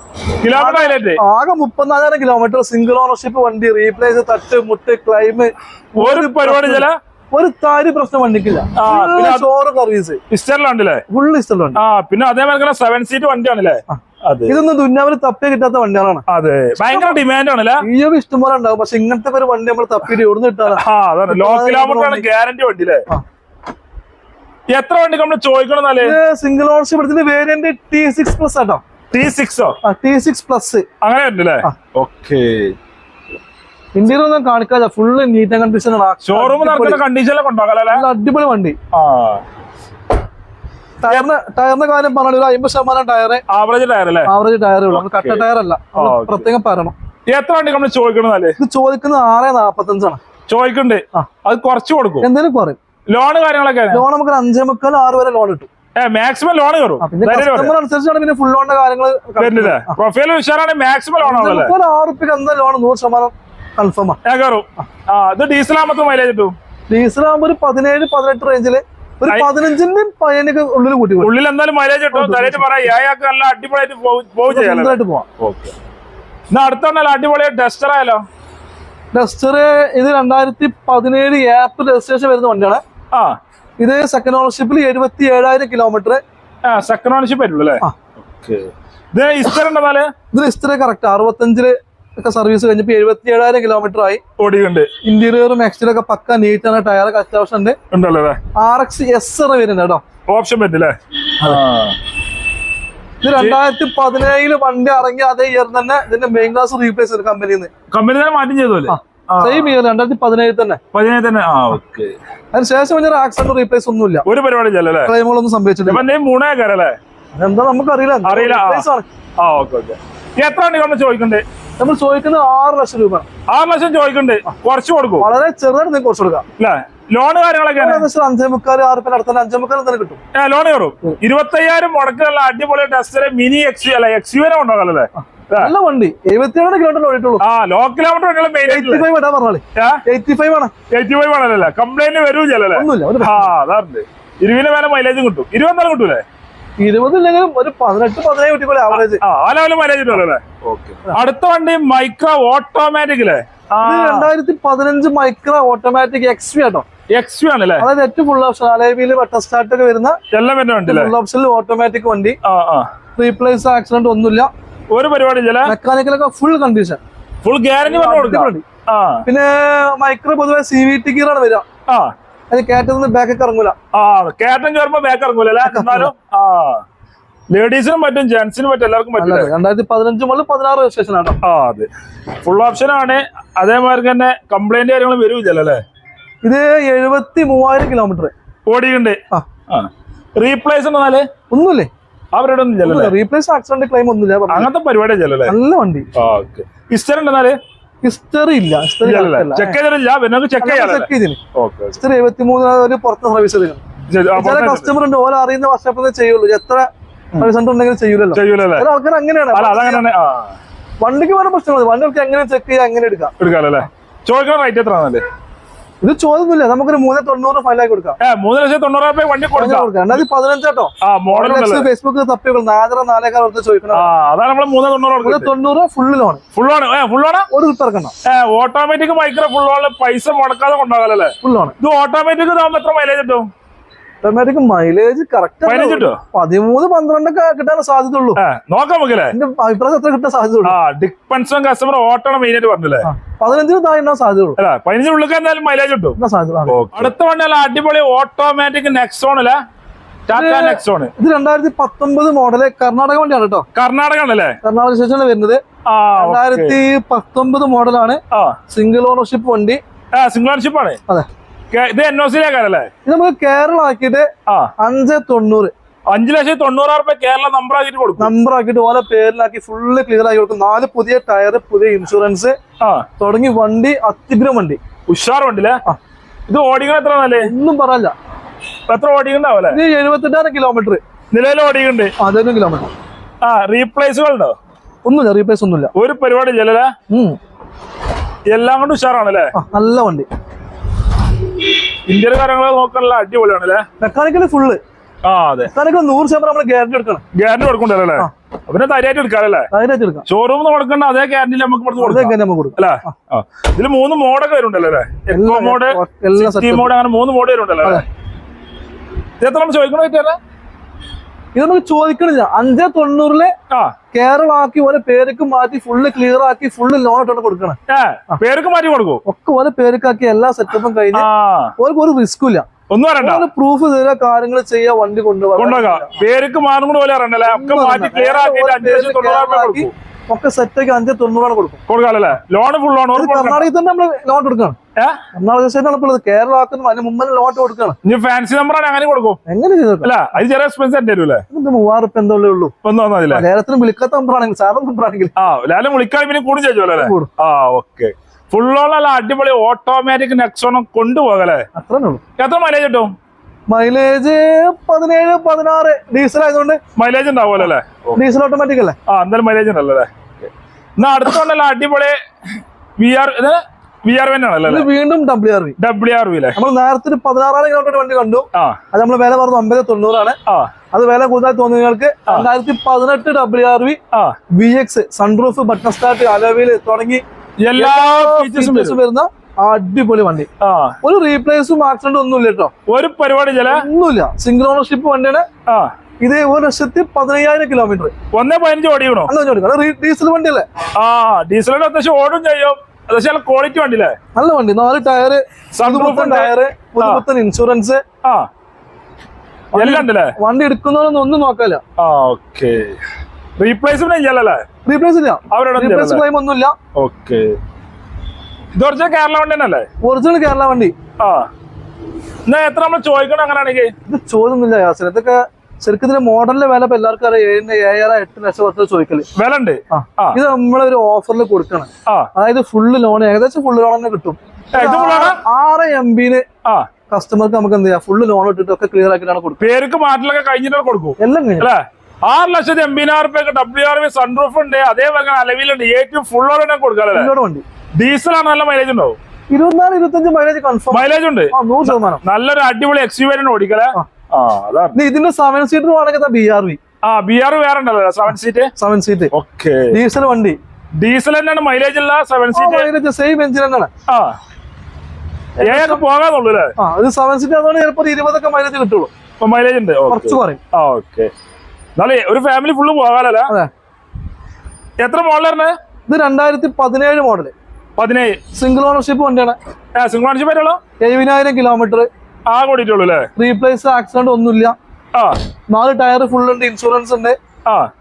കിലോമീറ്റർ ഹൈലൈറ്റ് ആകെ മുപ്പത്തിനാലായിരം കിലോമീറ്റർ സിംഗിൾ ഓണർഷിപ്പ് വണ്ടി റീപ്ലേസ് തട്ട് മുട്ട് ക്ലൈം ഒരു പരിപാടി ചില ഒരു താരി പ്രശ്നം വണ്ടിക്കില്ല. ഷോറ് സർവീസ് ഇസ്റ്ററിലുണ്ടല്ലേ ഫുൾ ആ പിന്നെ അതേപോലെ സെവൻ സീറ്റ് വണ്ടിയാണല്ലേ? ഇതൊന്നും ദുന്യാവിൽ തപ്പി കിട്ടാത്ത വണ്ടികളാണ്. അതെ. ഭയങ്കര ഡിമാൻഡ് ആണല്ലേ ഒരു ഇഷ്ടംപോലെ ഉണ്ടാവും. പക്ഷെ ഇങ്ങനത്തെ ഒരു വണ്ടി നമ്മൾ തപ്പിയിട്ട് ആ അതാണ്. Low kilometre. ആണ് ഗ്യാരണ്ടി വണ്ടി അല്ലേ എത്ര വണ്ടി നമ്മൾ ചോദിക്കണമെന്നാലേ സിംഗിൾ ഓണർഷിപ്പ് ഇവിടുത്തെ variant T six plus auto. T സിക്സോ T six plus അങ്ങനെ ഉണ്ടല്ലേ. ഓക്കെ. ഇന്ത്യയിൽ ഒന്നും കാണിക്കാതെ ഫുള്ള് നീറ്റ് കണ്ടീഷൻ ഷോറൂമിൽ ഷോറൂം കണ്ടീഷനിലൊക്കെ അടിപൊളി വണ്ടി. ആ. ടയറിന് ടയറിന്റെ കാര്യം പറഞ്ഞാൽ ഒരു അമ്പത് ശതമാനം ടയർ ആവറേജ് ടയർ അല്ലേ? ആവറേജ് ടയർ ഉള്ളൂ. കട്ട ടയർ അല്ല പ്രത്യേകം പറയണം. എത്ര വണ്ടി നമ്മൾ ചോദിക്കണമെന്നാലേ ഇത് ചോദിക്കുന്നത് ആറ് നാപ്പത്തഞ്ചാണ് ചോദിക്കണ്ട്. അത് കുറച്ച് കൊടുക്കും. എന്തെങ്കിലും കുറയും. ലോൺ കാര്യങ്ങളൊക്കെ ലോൺ നമുക്ക് അഞ്ചേ മുക്കാൽ ആറ് വരെ ലോൺ കിട്ടും. മാക്സിമം ലോൺ കയറും. പിന്നെ അനുസരിച്ചാണ് പിന്നെ ഫുൾ ലോണിന്റെ കാര്യങ്ങൾ വരുന്നില്ലേ പ്രൊഫൈൽ ഉഷാറാണ് മാക്സിമം ലോൺ ആണല്ലേ ഒരു ആറ് റുപ്യക്ക് എന്താ ലോൺ നൂറ് ശതമാനം കൺഫേം കയറും. ഇത് ഡീസൽ ആകുമ്പോൾ മൈലേജ് കിട്ടും? ഡീസൽ ആകുമ്പോൾ ഒരു പതിനേഴ് പതിനെട്ട് റേഞ്ചിൽ ഒരു പതിനഞ്ചിന്റെ പതിനൊക്കെ ഉള്ളിൽ കൂട്ടി ഉള്ളിൽ എന്തായാലും മൈലേജ് കിട്ടും. തലേറ്റ് പറയാം. ഏയാൾക്ക് നല്ല അടിപൊളിയായിട്ട് പോകും പോവാം ഓക്കെ. എന്നാ അടുത്തുണ്ടല്ലോ അടിപൊളി ഡസ്റ്റർ ആയാലോ? ഡസ്റ്റർ ഇത് രണ്ടായിരത്തി പതിനേഴ് ഏപ്രിൽ രജിസ്ട്രേഷൻ വരുന്ന വണ്ടിയാണ്. ആ. ഇത് സെക്കൻഡ് ഓണർഷിപ്പിൽ എഴുപത്തി ഏഴായിരം കിലോമീറ്റർ സെക്കൻഡ് ഓണർഷിപ്പ് ആയിട്ടുള്ളൂ അല്ലേ? ഇത് ഇസ്റ്റർ ഉണ്ടെന്നാൽ ഇത് ഇസ്റ്റർ കറക്റ്റ് അറുപത്തഞ്ചിൽ ഒക്കെ സർവീസ് കഴിഞ്ഞപ്പോൾ എഴുപത്തി ഏഴായിരം കിലോമീറ്റർ ആയി. ഓടിയുണ്ട് ഇന്റീരിയറും എക്സ്റ്റീരിയർ പക്ക നീറ്റ് ആണ് ടയറൊക്കെ അത്യാവശ്യം ഉണ്ട്. ഉണ്ടല്ലേ ആർ എക്സ് എസ് വരുന്നുണ്ട് കേട്ടോ. ഓപ്ഷൻ പറ്റില്ലേ ഇത് രണ്ടായിരത്തി പതിനേഴിൽ വണ്ടി ഇറങ്ങി അതേ ഇയർ തന്നെ ഇതിന്റെ മെയിൻ ക്ലാസ് റീപ്ലേസ് ചെയ്തു കമ്പനിയിൽ നിന്ന് കമ്പനി തന്നെ മാറ്റം ചെയ്തല്ലേ സെയിം ഇയർ രണ്ടായിരത്തി പതിനേഴ് തന്നെ. പതിനേഴ് തന്നെ? ആ ഓക്കെ അതിനുശേഷം വലിയ ആക്സിഡന്റ് റീപ്ലേസ് ഒന്നുമില്ല. ഒരു പരിപാടി ക്ലെയിമുകളൊന്നും സംഭവിച്ചിട്ടില്ല. ഇപ്പൊ നീ മൂന്നേക്കാരല്ലേ എന്താ നമുക്ക് അറിയില്ല. അറിയില്ല, എത്ര ചോദിക്കണ്ടേ? നമ്മൾ ചോദിക്കുന്നത് ആറ് ലക്ഷം രൂപ. ആറ് ലക്ഷം ചോദിക്കണ്ടേ കുറച്ച് കൊടുക്കും. വളരെ ചെറുതായിട്ട് നിങ്ങൾക്ക് കുറച്ച് കൊടുക്കാം. അല്ലേ? ലോണ് കാര്യങ്ങളൊക്കെ അഞ്ചേ മുക്കാൽ ആറ് പേര് അടുത്ത അഞ്ചേ മുക്കാൽ തന്നെ കിട്ടും. ലോൺ കയറും. ഇരുപത്തയ്യായിരം മുടക്കുള്ള അടിപൊളി ടെസ്റ്റ് മിനി എക്സ് അല്ല? എക്സ് യുവിനെ ഉണ്ടാകല്ലേ നല്ല വണ്ടി. എഴുപത്തിയേഴ് കിലോമീറ്റർ ഓടിയിട്ടുള്ളൂ. ആ ലോ കിലോമീറ്റർ എയ്റ്റി ഫൈവ് ഇടാൻ പറഞ്ഞാളി എയ്റ്റി ഫൈവ് ആണ്. എയ്റ്റി ഫൈവ് ആണല്ലേ കംപ്ലൈന്റ് വരൂല്ലേ ഒന്നുമില്ല ഇരുവിന് മേലെ മൈലേജും കിട്ടും. ഇരുപത്തിനാല് കിട്ടൂലേ? ഇരുപതില്ലെങ്കിലും ഒരു പതിനെട്ട് പതിനേഴ് കിട്ടിക്കോളെ ആവറേജ് അടുത്ത വണ്ടി മൈക്രോ ഓട്ടോമാറ്റിക് അല്ലേ ഇത് രണ്ടായിരത്തി പതിനഞ്ച് micro automatic X V auto. X V ആണല്ലേ അതായത് ഏറ്റവും ഫുൾ ഓപ്ഷൻ അലേബിയിൽ വെട്ട സ്റ്റാർട്ട് ഒക്കെ വരുന്ന എല്ലാം വരുന്ന ഫുൾ ഓപ്ഷനിൽ ഓട്ടോമാറ്റിക് വണ്ടി. റീപ്ലേസ് ആക്സിഡന്റ് ഒന്നുമില്ല. ഒരു പരിപാടി മെക്കാനിക്കലൊക്കെ ഫുൾ കണ്ടീഷൻ ഫുൾ ഗ്യാരണ്ടി പിന്നെ മൈക്രോ പൊതുവെ സി വി ടി ഗിയറാണ് വരിക. ആ. അത് കയറ്റത്തിന് ബാക്കൊക്കെ ഇറങ്ങൂല. ആ കേട്ടൻ കയറുമ്പോ ബാക്ക് ഇറങ്ങൂലല്ലേ എന്നാലും ആ ലേഡീസിനും പറ്റും ജെന്റ്സിനും പറ്റും എല്ലാവർക്കും പറ്റില്ല? രണ്ടായിരത്തി പതിനഞ്ച് മുതൽ പതിനാറ് രജിസ്ട്രേഷൻ ആണ് ആ അതെ. ഫുൾ ഓപ്ഷൻ ആണ്. അതേമാതിരി തന്നെ കംപ്ലൈന്റ് കാര്യങ്ങൾ വരൂല്ലല്ലോ അല്ലേ? ഇത് എഴുപത്തി മൂവായിരം കിലോമീറ്റർ ഓടിയുണ്ട് ആ. റീപ്ലേസ് എന്നാൽ ഒന്നുമില്ലേ? അവരുടെ ഒന്നും റീപ്ലേസ് ആക്സിഡന്റ് ക്ലെയിം ഒന്നുമില്ല. അങ്ങനത്തെ പരിപാടി നല്ല വണ്ടി. ഓക്കെ. ഹിസ്റ്ററി ഉണ്ടെന്നാൽ? ഹിസ്റ്ററി ഇല്ല. ഹിസ്റ്ററി ചെക്ക് ചെയ്തിട്ടില്ല. പിന്നെ ചെക്ക് ചെയ്യാല്ലേ ചെക്ക് ഹിസ്റ്ററി എഴുപത്തി മൂന്ന് ഒരു പുറത്ത് സർവീസ് ചില കസ്റ്റമർ ഉണ്ട്. ഓരോ അറിയുന്ന വർഷപ്പേ ചെയ്യുള്ളൂ. എത്ര സെന്റർ ഉണ്ടെങ്കിലും ചെയ്യൂലല്ലോ. ചില ആൾക്കാർ അങ്ങനെയാണ്. അല്ല വണ്ടിക്ക് വേറെ പ്രശ്നങ്ങൾ വണ്ടികൾക്ക് എങ്ങനെ ചെക്ക് ചെയ്യാം എങ്ങനെ എടുക്കാം? എടുക്കാല്ലേ ചോദിക്കുന്ന റേറ്റ് എത്ര ആണല്ലേ ഇത് ചോദ്യമില്ല. നമുക്കൊരു മൂന്ന് തൊണ്ണൂറ് ഫയലാക്കി കൊടുക്കാം. മൂന്ന് ലക്ഷത്തി തൊണ്ണൂറ് വണ്ടി കൊടുക്കാം. രണ്ടായിരത്തി പതിനഞ്ചാട്ടോ ആ മോഡൽ ഫേസ്ബുക്ക് തപ്പികൾ നാലര നാലേക്കാൾ ഓർത്ത് ചോദിക്കണം. ആ അതാണ് നമ്മൾ മൂന്ന് തൊണ്ണൂറ് തൊണ്ണൂറ് ഫുള്ള് ലോൺ ഫുൾ ആണ് ഫുൾ ആണ് ഒരു ഇറക്കണം. ഓട്ടോമാറ്റിക് മൈക്രോ ഫുൾ ആണ് പൈസ മുടക്കാതെ കൊണ്ടാകാലേ ഫുൾ ലോൺ ഇത് ഓട്ടോമാറ്റിക് ഇതാകുമ്പോ എത്ര മൈലേജ് കിട്ടും? ഓട്ടോമാറ്റിക് മൈലേജ് കറക്റ്റ് പതിമൂന്ന് പന്ത്രണ്ടൊക്കെ കിട്ടാൻ സാധ്യതയുള്ളൂ. നോക്കാം എന്റെ അഭിപ്രായം എത്ര കിട്ടാൻ സാധ്യതയുള്ളൂ? കസ്റ്റമർ ഓട്ടോണ് മെയിൻ ആയിട്ട് പറഞ്ഞല്ലേ പതിനഞ്ചിന് താഴെ സാധ്യതയുള്ളൂ. അല്ല പതിനഞ്ച് ഉള്ളിൽ എന്തായാലും മൈലേജ് കിട്ടും. സാധ്യത അടുത്ത വണ്ടി അടിപൊളി ഓട്ടോമാറ്റിക് നെക്സോൺ അല്ലേ? ഇത് രണ്ടായിരത്തി പത്തൊമ്പത് മോഡൽ കർണാടക വണ്ടിയാണ് കേട്ടോ. കർണാടക ആണല്ലേ കർണാടക സ്റ്റേഷൻ വരുന്നത്. രണ്ടായിരത്തി പത്തൊമ്പത് മോഡലാണ് സിംഗിൾ ഓണർഷിപ്പ് വണ്ടി. സിംഗിൾ ഓണർഷിപ്പ് ആണ്. അതെ. ഇത് എൻ ഒ സിയിലേക്കാരല്ലേ ഇത് നമുക്ക് കേരളം ആക്കിയിട്ട് ആ. അഞ്ച് തൊണ്ണൂറ്. അഞ്ചു ലക്ഷത്തി തൊണ്ണൂറായിരം രൂപ കേരള നമ്പർ ആക്കിയിട്ട് കൊടുക്കും. നമ്പർ ആക്കിയിട്ട് ഓരോ പേരിലാക്കി ഫുള്ള് ക്ലിയർ ആക്കി കൊടുക്കും. നാല് പുതിയ ടയർ പുതിയ ഇൻഷുറൻസ് ആ. തുടങ്ങി വണ്ടി അത്യുഗ്രം വണ്ടി. ഉഷാർ വണ്ടില്ലേ ആ. ഇത് ഓടിക്കണ എത്ര നല്ലേ ഒന്നും പറയല്ല. എത്ര ഓടിക്കണ്ടാവല്ലേ? ഇത് എഴുപത്തെട്ടായിരം കിലോമീറ്റർ നിലവിൽ ഓടിക്കണ്ട്. അതൊന്നും കിലോമീറ്റർ ആ റീപ്ലേസുകൾ ഉണ്ടോ ഒന്നുമില്ല റീപ്ലേസ് ഒന്നുമില്ല. ഒരു പരിപാടി ഇല്ലല്ലേ എല്ലാം കൊണ്ട് ഉഷാറാണല്ലേ? നല്ല വണ്ടി. ഇന്ത്യയിലെ കാര്യങ്ങൾ നോക്കാനുള്ള അടിപൊളിയാണ് അടിപൊളിയാണല്ലേ? മെക്കാനിക്കൽ ഫുള്ള് ആ അതെ. മെക്കാനിക്കൽ നൂറ് ശതമാനം നമ്മൾ ഗ്യാരണ്ടി എടുക്കണം. ഗ്യാരണ്ടി കൊടുക്കണ്ടല്ലേ? ആ. പിന്നെ തരിയായിട്ട് എടുക്കാറല്ലേ അതിനായിട്ട് എടുക്കാം. ഷോറൂമിൽ കൊടുക്കണ്ട അതേ ഗ്യാരണ്ടി നമുക്ക് കൊടുക്കാം. കൊടുക്കാം. അല്ലേ? ഇതിൽ മൂന്ന് മോഡൊക്കെ വരുന്നുണ്ടല്ലോ അല്ലേ? എക്കോ മോഡ് മോഡ് അങ്ങനെ മൂന്ന് മോഡ് വരുന്നുണ്ടല്ലോ അല്ലേ? എത്ര നമ്മൾ ചോദിക്കണ ഇത് നമുക്ക് ചോദിക്കണില്ല. അഞ്ചേ തൊണ്ണൂറിൽ ആ. കേരള ആക്കി ഓരോ പേരൊക്കെ മാറ്റി ഫുള്ള് ക്ലിയർ ആക്കി ഫുള്ള് ലോൺ ഇട്ടാണ് കൊടുക്കണം. പേരൊക്കെ മാറ്റി കൊടുക്കും ഒക്കെ ഓരോ പേരൊക്കെ എല്ലാ സെറ്റപ്പും കഴിഞ്ഞ് ഓർക്ക് ഒരു റിസ്ക് ഇല്ല. ഒന്നും അറിയണ്ട പ്രൂഫ് തരാ കാര്യങ്ങൾ ചെയ്യാ വണ്ടി കൊണ്ടുപോകാം. പേർക്ക് മാറും കൂടെ പോലെ അറിയണ്ടല്ലേ ഒക്കെ മാറ്റി ക്ലിയർ ആക്കിയിട്ട് അഞ്ചു ലക്ഷം തൊണ്ണൂറായിരം ഒക്കെ സെറ്റാക്കി അഞ്ചേ തൊണ്ണൂറാണ് കൊടുക്കും. കൊടുക്കാല്ലേ ലോൺ ഫുൾ ലോൺ ഇത് കർണാടകയിൽ തന്നെ നമ്മൾ ലോൺ കൊടുക്കണം. കേരള ആക്കുന്നു അതിന് മുമ്പ് കൊടുക്കണം ഇനി ഫാൻസി നമ്പറാണ് അങ്ങനെ കൊടുക്കും. എങ്ങനെ അല്ല അത് ചെറിയ എക്സ്പെൻസ് എന്റെ വരും അല്ലേ മൂവായിരം എന്തോ ഉള്ളൂ വിളിക്കാത്ത നമ്പറാണെങ്കിൽ സാധാരണ നമ്പറാണെങ്കിൽ ആ ലാലും വിളിക്കാൻ പിന്നെ കൂടും അല്ലേ? ആ ഓക്കെ അടിപൊളി ഓട്ടോമാറ്റിക് നെക്സോണം കൊണ്ടുപോകല്ലേ? അത്രേ ഉള്ളൂ. എത്ര മൈലേജ് കിട്ടും? മൈലേജ് പതിനേഴ് പതിനാറ്. ഡീസൽ ആയതുകൊണ്ട് മൈലേജ് ഉണ്ടാവുമല്ലോ അല്ലേ? ഡീസൽ ഓട്ടോമാറ്റിക് അല്ലേ? ആ എന്തായാലും മൈലേജ് ഉണ്ടല്ലോ അല്ലേ? എന്നാ അടുത്തോണ്ടല്ലോ അടിപൊളി വി ആർ വി ആർ വെൻ ആണല്ലോ? വീണ്ടും W R V W R V അല്ലേ നമ്മൾ നേരത്തെ പതിനാറായിരം കിലോമീറ്റർ വണ്ടി കണ്ടു. അത് നമ്മൾ വില പറഞ്ഞു ഒമ്പത് തൊണ്ണൂറാണ്. അത് വില കൂടുതലായി തോന്നി നിങ്ങൾക്ക്. രണ്ടായിരത്തി പതിനെട്ട് ഡബ്ല്യു ആർ വി ആ. V X sunroof button start alloy wheel തുടങ്ങി എല്ലാ ഫീച്ചേഴ്സും വരുന്ന അടിപൊളി വണ്ടി. ഒരു റീപ്ലേസും ആക്സിഡന്റ് ഒന്നുമില്ല കേട്ടോ. ഒരു പരിപാടി ചില ഒന്നുമില്ല. സിംഗിൾ ഓണർഷിപ്പ് വണ്ടിയാണ്. ആ. ഇത് ഒരു ലക്ഷത്തി പതിനയ്യായിരം കിലോമീറ്റർ ഒന്നേ പതിനഞ്ച് ഓടിക്കണോ? അല്ല ഡീസൽ വണ്ടിയല്ലേ? ആ അത്യാവശ്യം ഓടും ചെയ്യും. അത്യാവശ്യം ക്വാളിറ്റി വണ്ടിയില്ലേ? നല്ല വണ്ടി. നാല് ടയറ് Sunroof പുതുപുത്തൻ ഇൻഷുറൻസ് ആ. എല്ലാം ഉണ്ടല്ലേ? വണ്ടി എടുക്കുന്നവരൊന്നും ഒന്നും നോക്കാല്ല ആ ഓക്കെ റീപ്ലേസ്മെന്റ് ഇല്ലല്ലേ റീപ്ലേസ് ഇല്ല. അവരോട് റീപ്ലേസ് ക്ലെയിം ഒന്നുമില്ല. ഓക്കെ ഇത് കുറച്ച് കേരള വണ്ടി തന്നെയല്ലേ? ഒറിജിനൽ കേരള വണ്ടി. ആ. എന്നാ എത്ര നമ്മൾ ചോദിക്കണം അങ്ങനെയാണെങ്കിൽ? ഇത് ചോദ്യമൊന്നുമില്ല യാസർ. ഇതൊക്കെ ശരിക്കും ഇതിന്റെ മോഡലിന്റെ വില ഇപ്പൊ എല്ലാവർക്കും അറിയാം. ഏഴിന്റെ ഏഴര എട്ട് ലക്ഷം വർഷം ചോദിക്കൽ. വില ഉണ്ട്. ഇത് നമ്മളൊരു ഓഫറിൽ കൊടുക്കണം. അതായത് ഫുള്ള് ലോൺ ഏകദേശം ഫുള്ള് ലോൺ തന്നെ കിട്ടും? ആറ് എം ബിന് ആ. കസ്റ്റമർക്ക് നമുക്ക് എന്ത് ചെയ്യാം? ഫുള്ള് ലോൺ ഇട്ടിട്ട് ഒക്കെ ക്ലിയർ ആക്കിയിട്ടാണ് പേർക്ക് മാറ്റലൊക്കെ കൊടുക്കും. എല്ലാം കഴിഞ്ഞു. ആറ് ലക്ഷത്തി എൺപതിനായിരം റുപ്യക്ക് ഡബ്ല്യു ആർ വി സൺറൂഫ് ഉണ്ട്. അതേപോലെ അലവിലുണ്ട്. ഏറ്റവും ഫുൾ ഓടെ കൊടുക്കാല്ലേ ഡീസൽ ആണ് നല്ല മൈലേജ് ഉണ്ടാവും. ഇരുപത്തിനാല് ഇരുപത്തഞ്ച് മൈലേജ് കൺഫേം മൈലേജ് ഉണ്ട്. നൂറ് ശതമാനം. നല്ലൊരു അടിപൊളി എക്സ് യു വരെ ഓടിക്കലേ ഇതിന്റെ സെവൻ സീറ്റർ വേണമെങ്കിൽ ബി ആർ വി ആ ബി ആർ വേറെ ഉണ്ടല്ലോ seven seat seven seat okay diesel വണ്ടി. ഡീസൽ തന്നെയാണ് മൈലേജ് ഉള്ള സെവൻ സീറ്റ് സെയിം എഞ്ചിൻ തന്നെയാണ്. ആ. ഏതൊക്കെ പോകാന്നുള്ളൂ അല്ലേ? ആ ഇത് സെവൻ സീറ്റ് അതുകൊണ്ട് ചിലപ്പോൾ ഇരുപതൊക്കെ മൈലേജ് കിട്ടുള്ളൂ. മൈലേജ് ഉണ്ട്. കുറച്ച് പറയും ആ ഓക്കെ എന്നാലേ ഒരു ഫാമിലി ഫുള്ള് പോകാനല്ലേ എത്ര മോഡലായിരുന്നു ഇത് രണ്ടായിരത്തി പതിനേഴ്. മോഡൽ പതിനേഴ് സിംഗിൾ ഓണർഷിപ്പ് വണ്ടിയാണ് സിംഗിൾ ഓണർഷിപ്പ് എഴുപതിനായിരം കിലോമീറ്റർ ആ കൂടിയിട്ടുള്ളൂ അല്ലേ റീപ്ലേസ് ആക്സിഡന്റ് ഒന്നുമില്ല. ആ. നാല് ടയർ ഫുൾ ഉണ്ട് ഇൻഷുറൻസ് ഉണ്ട്. ആ.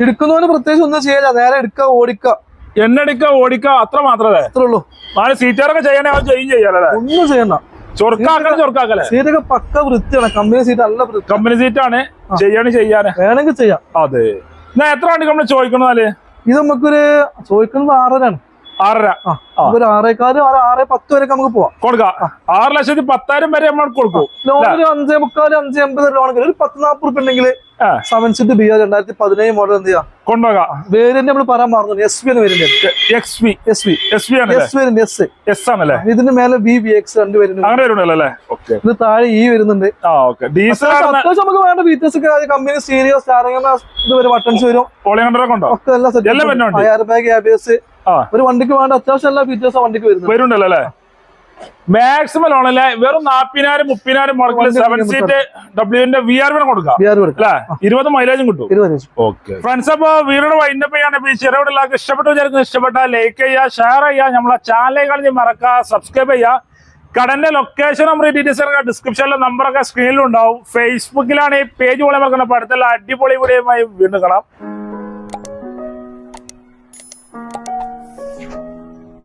എടുക്കുന്നവന് പ്രത്യേകിച്ച് ഒന്നും ചെയ്യില്ല നേരെ എടുക്കുക ഓടിക്കുക. എണ്ണടിക്ക ഓടിക്ക അത്ര മാത്രമേ അത്രേ ഉള്ളൂ. നാല് സീറ്റാറൊക്കെ ചെയ്യണേ അവൻ ചെയ്യും ചെയ്യാലേ ഒന്നും ചെയ്യണ്ട. ചൊറുക്കാക്കാൻ ചൊറുക്കാക്കല്ലേ? സീറ്റൊക്കെ പക്ക വൃത്തിയാണ് കമ്പനി സീറ്റ് അല്ല കമ്പനി സീറ്റാണ് ചെയ്യാണ് ചെയ്യാന്. വേണമെങ്കിൽ ചെയ്യാം. അതെ. എന്നാ എത്ര വണ്ടി നമ്മൾ ചോദിക്കണമെന്നാൽ ഇത് നമുക്കൊരു ചോദിക്കുന്നത് ആറരാണ് ആറര. ആ ഒരു ആറേക്കാൽ ആറ് ആറ് പത്ത് വരെ നമുക്ക് പോവാം. കൊടുക്കാം. ആറ് ലക്ഷത്തി പത്തായിരം വരെ നമ്മൾ കൊടുക്കും. ഒരു അഞ്ചേ മുക്കാൽ അഞ്ചേ അമ്പത് ലോണെങ്കിൽ ഒരു പത്ത് നാൽപ്പത് റുപ്യ ഉണ്ടെങ്കിൽ സെവൻ സീറ്റ് ബി ആർ രണ്ടായിരത്തി പതിനേഴ് മോഡൽ എന്ത് ചെയ്യാം? കൊണ്ടുപോകാം. വേരിയന്റ് നമ്മൾ പറയാൻ മറന്നു. എസ് വി ആണ് variant. X V S V S V ആണല്ലേ? എസ് വേരിയന്റ് എസ് എസ് ആണല്ലേ? ഇതിന്റെ മേലെ വി വി എക്സ് രണ്ട് വരുന്നുണ്ട്. അങ്ങനെ വരുന്നുണ്ടല്ലോ അല്ലേ? ഓക്കെ ഇത് താഴെ ഈ വരുന്നുണ്ട്. ആ ഓക്കെ ഡീസൽ അത്യാവശ്യം നമുക്ക് വേണ്ട ഫീച്ചേഴ്സ് ഒക്കെ കമ്പനി സ്റ്റീരിയോ സ്റ്റാറിംഗ് ഇത് വരും ബട്ടൺസ് വരും. ഒക്കെ എല്ലാം സെറ്റ് വരുന്നുണ്ട്. എയർ ബാഗ് ആ ഒരു വണ്ടിക്ക് വേണ്ട അത്യാവശ്യം എല്ലാ ഫീച്ചേഴ്സും വണ്ടിക്ക് വരുന്നത്. വരുന്നുണ്ടല്ലോ അല്ലേ? മാക്സിമം ആണല്ലേ വെറും നാപ്പതിനായിരം മുപ്പതിനായിരം മുടക്കി സെവൻ സീറ്റ് ഡബ്ല്യുന്റെ വി ആർ കൊടുക്കാം. അല്ലേ? ഇരുപത് മൈലേജും കിട്ടും. ഓക്കെ ഫ്രണ്ട്സ് അപ്പൊ വീടിന്റെ വൈൻഡപ്പ് ചെയ്യാണ് ഈ ചെറുവിടെ എല്ലാവർക്കും ഇഷ്ടപ്പെട്ടു വിചാരിക്കുന്നത് ഇഷ്ടപ്പെട്ട ലൈക്ക് ചെയ്യുക ഷെയർ ചെയ്യുക. നമ്മളെ ചാനലിൽ കളഞ്ഞ് മറക്കുക സബ്സ്ക്രൈബ് ചെയ്യുക. കടന്റെ ലൊക്കേഷൻ നമ്പർ ഡീറ്റെയിൽസ് ഡിസ്ക്രിപ്ഷനിലെ നമ്പറൊക്കെ സ്ക്രീനിലും ഉണ്ടാവും. ഫേസ്ബുക്കിലാണ് ഈ പേജ് പോലെ മറക്കുന്ന. അടുത്തുള്ള അടിപൊളി വീഡിയോയുമായി വീണ്ടും കാണാം.